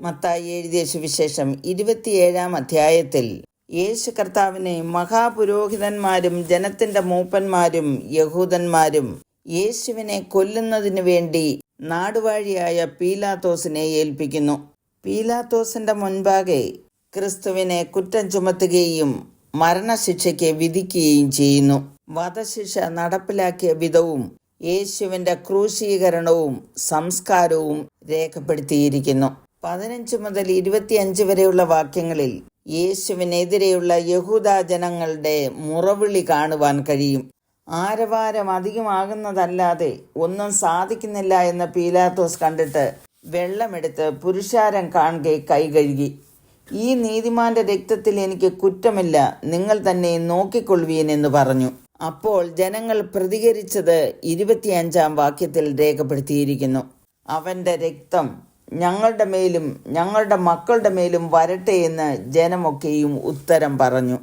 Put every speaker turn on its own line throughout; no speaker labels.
മത്തായി എഴുതിയ സുവിശേഷം ഇരുപത്തിയേഴാം അധ്യായത്തിൽ യേശു കർത്താവിനെ മഹാപുരോഹിതന്മാരും ജനത്തിന്റെ മൂപ്പന്മാരും യഹൂദന്മാരും യേശുവിനെ കൊല്ലുന്നതിനു വേണ്ടി നാടുവാഴിയായ പീലാത്തോസിനെ ഏൽപ്പിക്കുന്നു. പീലാത്തോസിന്റെ മുൻപാകെ ക്രിസ്തുവിനെ കുറ്റം ചുമത്തുകയും മരണശിക്ഷയ്ക്ക് വിധിക്കുകയും ചെയ്യുന്നു. വധശിക്ഷ നടപ്പിലാക്കിയ വിധവും യേശുവിന്റെ ക്രൂശീകരണവും സംസ്കാരവും രേഖപ്പെടുത്തിയിരിക്കുന്നു. പതിനഞ്ച് മുതൽ ഇരുപത്തിയഞ്ച് വരെയുള്ള വാക്യങ്ങളിൽ യേശുവിനെതിരെയുള്ള യഹൂദ ജനങ്ങളുടെ മുറവിളി കാണുവാൻ കഴിയും. ആരവാരം അധികമാകുന്നതല്ലാതെ ഒന്നും സാധിക്കുന്നില്ല എന്ന് പീലാത്തോസ് കണ്ടിട്ട് വെള്ളമെടുത്ത് പുരുഷാരം കൈ കഴുകി. ഈ നീതിമാന്റെ രക്തത്തിൽ എനിക്ക് കുറ്റമില്ല നിങ്ങൾ തന്നെ നോക്കിക്കൊള്ളുവീൻ എന്ന് പറഞ്ഞു. അപ്പോൾ ജനങ്ങൾ പ്രതികരിച്ചത് ഇരുപത്തിയഞ്ചാം വാക്യത്തിൽ രേഖപ്പെടുത്തിയിരിക്കുന്നു. അവന്റെ രക്തം ഞങ്ങളുടെ മേലും ഞങ്ങളുടെ മക്കളുടെ മേലും വരട്ടെ എന്ന് ജനമൊക്കെയും ഉത്തരം പറഞ്ഞു.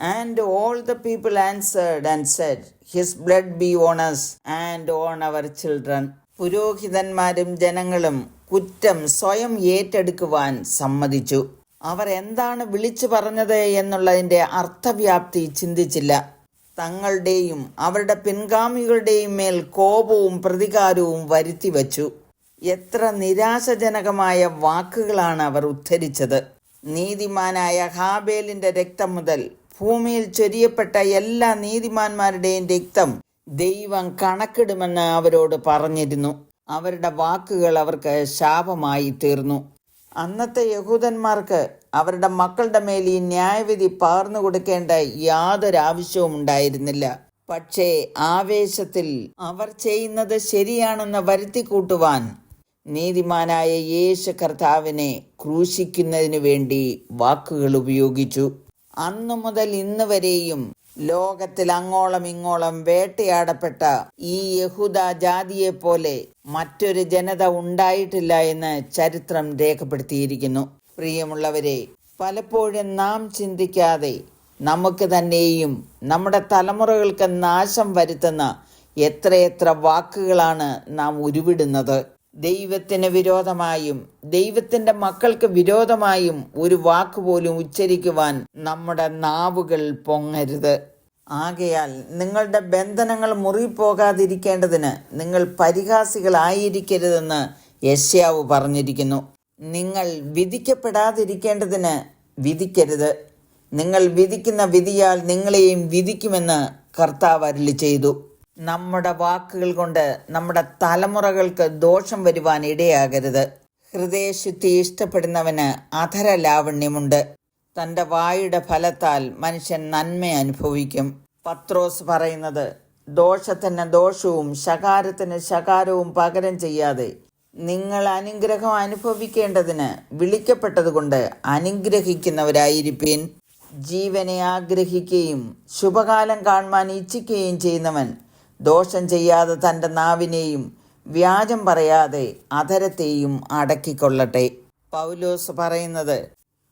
And all the people answered and said his blood be on us and on our children പുരോഹിതന്മാരും ജനങ്ങളും കുറ്റം സ്വയം ഏറ്റെടുക്കുവാൻ സമ്മതിച്ചു. അവർ എന്താണ് വിളിച്ചു പറഞ്ഞത് എന്നുള്ളതിന്റെ അർത്ഥവ്യാപ്തി ചിന്തിച്ചില്ല. തങ്ങളുടെയും അവരുടെ പിൻഗാമികളുടെയും മേൽ കോപവും പ്രതികാരവും വരുത്തി വച്ചു എത്ര നിരാശജനകമായ വാക്കുകളാണ് അവർ ഉദ്ധരിച്ചത്. നീതിമാനായ ഹാബേലിന്റെ രക്തം മുതൽ ഭൂമിയിൽ ചൊരിയപ്പെട്ട എല്ലാ നീതിമാന്മാരുടെയും രക്തം ദൈവം കണക്കിടുമെന്ന് അവരോട് പറഞ്ഞിരുന്നു. അവരുടെ വാക്കുകൾ അവർക്ക് ശാപമായി തീർന്നു. അന്നത്തെ യഹൂദന്മാർക്ക് അവരുടെ മക്കളുടെ മേൽ ഈ ന്യായവിധി പകർന്നു കൊടുക്കേണ്ട യാതൊരു ആവശ്യവും ഉണ്ടായിരുന്നില്ല. പക്ഷേ ആവേശത്തിൽ അവർ ചെയ്യുന്നത് ശരിയാണെന്ന് വരുത്തി കൂട്ടുവാൻ നീതിമാനായ യേശു കർത്താവിനെ ക്രൂശിക്കുന്നതിനു വേണ്ടി വാക്കുകൾ ഉപയോഗിച്ചു. അന്നു മുതൽ ഇന്ന് വരെയും ലോകത്തിൽ അങ്ങോളം ഇങ്ങോളം വേട്ടയാടപ്പെട്ട ഈ യഹൂദ ജാതിയെപ്പോലെ മറ്റൊരു ജനത ഉണ്ടായിട്ടില്ല എന്ന് ചരിത്രം രേഖപ്പെടുത്തിയിരിക്കുന്നു. പ്രിയമുള്ളവരെ പലപ്പോഴും നാം ചിന്തിക്കാതെ നമുക്ക് തന്നെയും നമ്മുടെ തലമുറകൾക്ക് നാശം വരുത്തുന്ന എത്രയെത്ര വാക്കുകളാണ് നാം ഉരുവിടുന്നത്. ദൈവത്തിന് വിരോധമായും ദൈവത്തിന്റെ മക്കൾക്ക് വിരോധമായും ഒരു വാക്ക് പോലും ഉച്ചരിക്കുവാൻ നമ്മുടെ നാവുകൾ പൊങ്ങരുത്. ആകയാൽ നിങ്ങളുടെ ബന്ധനങ്ങൾ മുറിപ്പോകാതിരിക്കേണ്ടതിന് നിങ്ങൾ പരിഹാസികളായിരിക്കരുതെന്ന് യശ്യാവ് പറഞ്ഞിരിക്കുന്നു. നിങ്ങൾ വിധിക്കപ്പെടാതിരിക്കേണ്ടതിന് വിധിക്കരുത്. നിങ്ങൾ വിധിക്കുന്ന വിധിയാൽ നിങ്ങളെയും വിധിക്കുമെന്ന് കർത്താവ് അരുളി ചെയ്തു. നമ്മുടെ വാക്കുകൾ കൊണ്ട് നമ്മുടെ തലമുറകൾക്ക് ദോഷം വരുവാൻ ഇടയാകരുത്. ഹൃദയശുദ്ധി ഇഷ്ടപ്പെടുന്നവന് അധര ലാവണ്യമുണ്ട് തന്റെ വായുടെ ഫലത്താൽ മനുഷ്യൻ നന്മ അനുഭവിക്കും. പത്രോസ് പറയുന്നത് ദോഷത്തിന് ദോഷവും ശകാരത്തിന് ശകാരവും പകരം ചെയ്യാതെ നിങ്ങൾ അനുഗ്രഹം അനുഭവിക്കേണ്ടതിന് വിളിക്കപ്പെട്ടതുകൊണ്ട് അനുഗ്രഹിക്കുന്നവരായിരിക്കും ജീവനെ ആഗ്രഹിക്കുകയും ശുഭകാലം കാണുവാൻ ഇച്ഛിക്കുകയും ചെയ്യുന്നവൻ ദോഷം ചെയ്യാതെ തന്റെ നാവിനെയും വ്യാജം പറയാതെ അധരത്തെയും അടക്കിക്കൊള്ളട്ടെ. പൗലോസ് പറയുന്നത്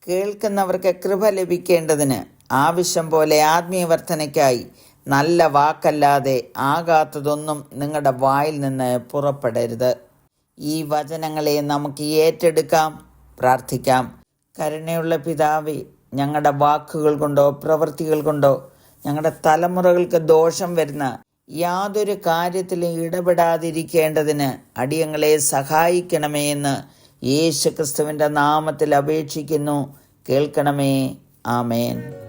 കേൾക്കുന്നവർക്ക് കൃപ ലഭിക്കേണ്ടതിന് ആവശ്യം പോലെ ആത്മീയവർദ്ധനയ്ക്കായി നല്ല വാക്കല്ലാതെ ആകാത്തതൊന്നും നിങ്ങളുടെ വായിൽ നിന്ന് പുറപ്പെടരുത്. ഈ വചനങ്ങളെ നമുക്ക് ഏറ്റെടുക്കാം പ്രാർത്ഥിക്കാം. കരുണയുള്ള പിതാവേ ഞങ്ങളുടെ വാക്കുകൾ കൊണ്ടോ പ്രവൃത്തികൾ കൊണ്ടോ ഞങ്ങളുടെ തലമുറകൾക്ക് ദോഷം വരുന്ന യാതൊരു കാര്യത്തിലും ഇടപെടാതിരിക്കേണ്ടതിന് അടിയങ്ങളെ സഹായിക്കണമേ എന്ന് യേശുക്രിസ്തുവിന്റെ നാമത്തിൽ അപേക്ഷിക്കുന്നു. കേൾക്കണമേ. ആമേൻ.